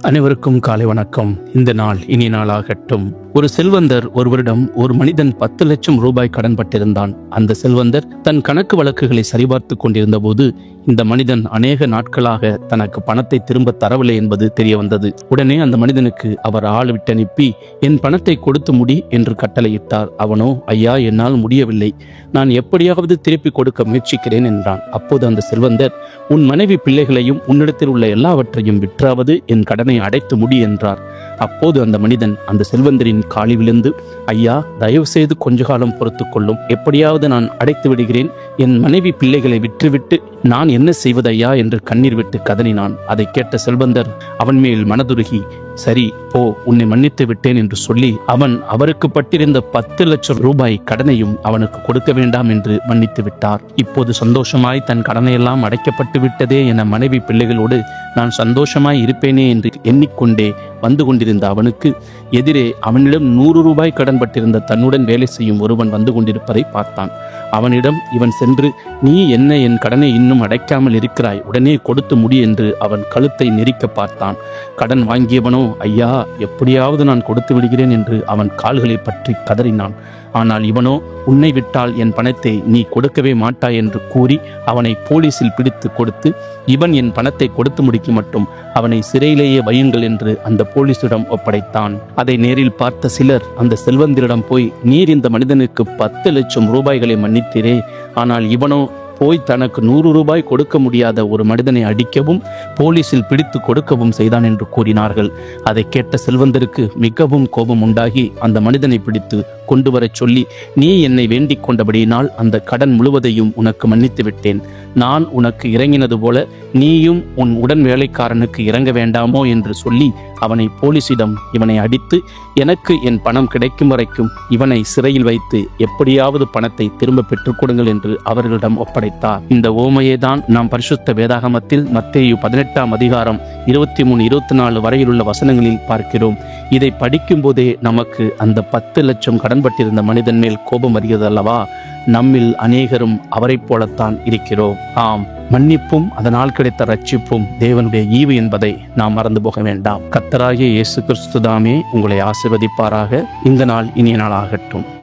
அனைவருக்கும் காலை வணக்கம். இந்த நாள் இனி நாளாகட்டும். ஒரு செல்வந்தர் ஒருவரிடம் ஒரு மனிதன் பத்து லட்சம் ரூபாய் கடன் பட்டிருந்தான். அந்த செல்வந்தர் தன் கணக்கு வழக்குகளை சரிபார்த்து கொண்டிருந்த போது இந்த மனிதன் அநேக நாட்களாக தனக்கு பணத்தை திரும்ப தரவில்லை என்பது தெரிய வந்தது உடனே அந்த மனிதனுக்கு அவர் ஆள் விட்டு அனுப்பி என் பணத்தை கொடுத்து முடி என்று கட்டளையிட்டார். அவனோ ஐயா என்னால் முடியவில்லை. நான் எப்படியாவது திருப்பி கொடுக்க முயற்சிக்கிறேன் என்றான். அப்போது அந்த செல்வந்தர் உன் மனைவி பிள்ளைகளையும் உன்னிடத்தில் உள்ள எல்லாவற்றையும் விற்றாவது என் கடனை அடைத்து முடி என்றார். அப்போது அந்த மனிதன் அந்த செல்வந்தரின் காலி விழுந்து ஐயா தயவு செய்து கொஞ்ச காலம் பொறுத்துக் கொள்ளும். எப்படியாவது நான் அடைத்து விடுகிறேன். என் மனைவி பிள்ளைகளை விற்றுவிட்டு நான் என்ன செய்வது ஐயா என்று கண்ணீர் விட்டு கதறினான். அதை கேட்ட செல்வந்தர் அவன் மேல் மனதுருகி சரி போ உன்னை மன்னித்து விட்டேன் என்று சொல்லி அவன் அவருக்கு பட்டிருந்த பத்து லட்சம் ரூபாய் கடனையும் அவனுக்கு கொடுக்க வேண்டாம் என்று மன்னித்து விட்டார். இப்போது சந்தோஷமாய் தன் கடனையெல்லாம் அடைக்கப்பட்டு விட்டதே என மனைவி பிள்ளைகளோடு நான் சந்தோஷமாய் இருப்பேனே என்று எண்ணிக்கொண்டே வந்து கொண்டிருந்த அவனுக்கு எதிரே அவனிடம் நூறு ரூபாய் கடன் பட்டிருந்த தன்னுடன் வேலை செய்யும் ஒருவன் வந்து கொண்டிருப்பதை பார்த்தான். அவனிடம் இவன் சென்று நீ என்ன என் கடனை இன்னும் அடைக்காமல் இருக்கிறாய்? உடனே கொடுத்து முடி என்று அவன் கழுத்தை நெரிக்க பார்த்தான். கடன் வாங்கியவனோ ஐயா எப்படியாவது நான் கொடுத்து விடுகிறேன் என்று அவன் கால்களை பற்றி கதறினான். ஆனால் இவனோ உன்னை விட்டால் என் பணத்தை நீ கொடுக்கவே மாட்டாய் என்று கூறி அவனை போலீசில் பிடித்து கொடுத்து இவன் என் பணத்தை கொடுத்து முடிக்க மட்டும் அவனை சிறையிலேயே வையுங்கள் என்று அந்த போலீசிடம் ஒப்படைத்தான். அதை நேரில் பார்த்த சிலர் அந்த செல்வந்தரிடம் போய் நீர் இந்த மனிதனுக்கு பத்து லட்சம் ரூபாய்களை மன்னித்தீரே. ஆனால் இவனோ போய் தனக்கு நூறு ரூபாய் கொடுக்க முடியாத ஒரு மனிதனை அடிக்கவும் போலீசில் பிடித்து கொடுக்கவும் செய்தான் என்று கூறினார்கள். அதை கேட்ட செல்வந்தருக்கு மிகவும் கோபம் உண்டாகி அந்த மனிதனை பிடித்து கொண்டு வரச் சொல்லி நீ என்னை வேண்டிக் கொண்டபடியினால் அந்த கடன் முழுவதையும் உனக்கு மன்னித்து விட்டேன். நான் உனக்கு இறங்கினது போல நீயும் உன் உடன் வேலைக்காரனுக்கு இறங்க வேண்டாமோ? என்று சொல்லி அவனை போலீசிடம் இவனை அடித்து எனக்கு என் பணம் கிடைக்கும் வரைக்கும் இவனை சிறையில் வைத்து எப்படியாவது பணத்தை திரும்ப பெற்றுக் கொடுங்கள் என்று அவர்களிடம் ஒப்படைத்தார். இந்த ஓமையை தான் நாம் பரிசுத்த வேதாகமத்தில் மத்தேயு பதினெட்டாம் அதிகாரம் இருபத்தி மூணு இருபத்தி நாலு வரையிலுள்ள வசனங்களில் பார்க்கிறோம். இதை படிக்கும் போதே நமக்கு அந்த பத்து லட்சம் கடன் கடன்பட்டிருந்த மனிதன் மேல் கோபம் வருகிறது அல்லவா? நம்மில் அநேகரும் அவரைப் போலத்தான் இருக்கிறோம். ஆம் மன்னிப்பும் அதனால் கிடைத்த ரட்சிப்பும் தேவனுடைய ஈவு என்பதை நாம் மறந்து போக வேண்டாம். கத்தராகிய இயேசு கிறிஸ்துதாமே உங்களை ஆசிர்வதிப்பாராக. இந்த நாள் இனிய நாளாகட்டும்.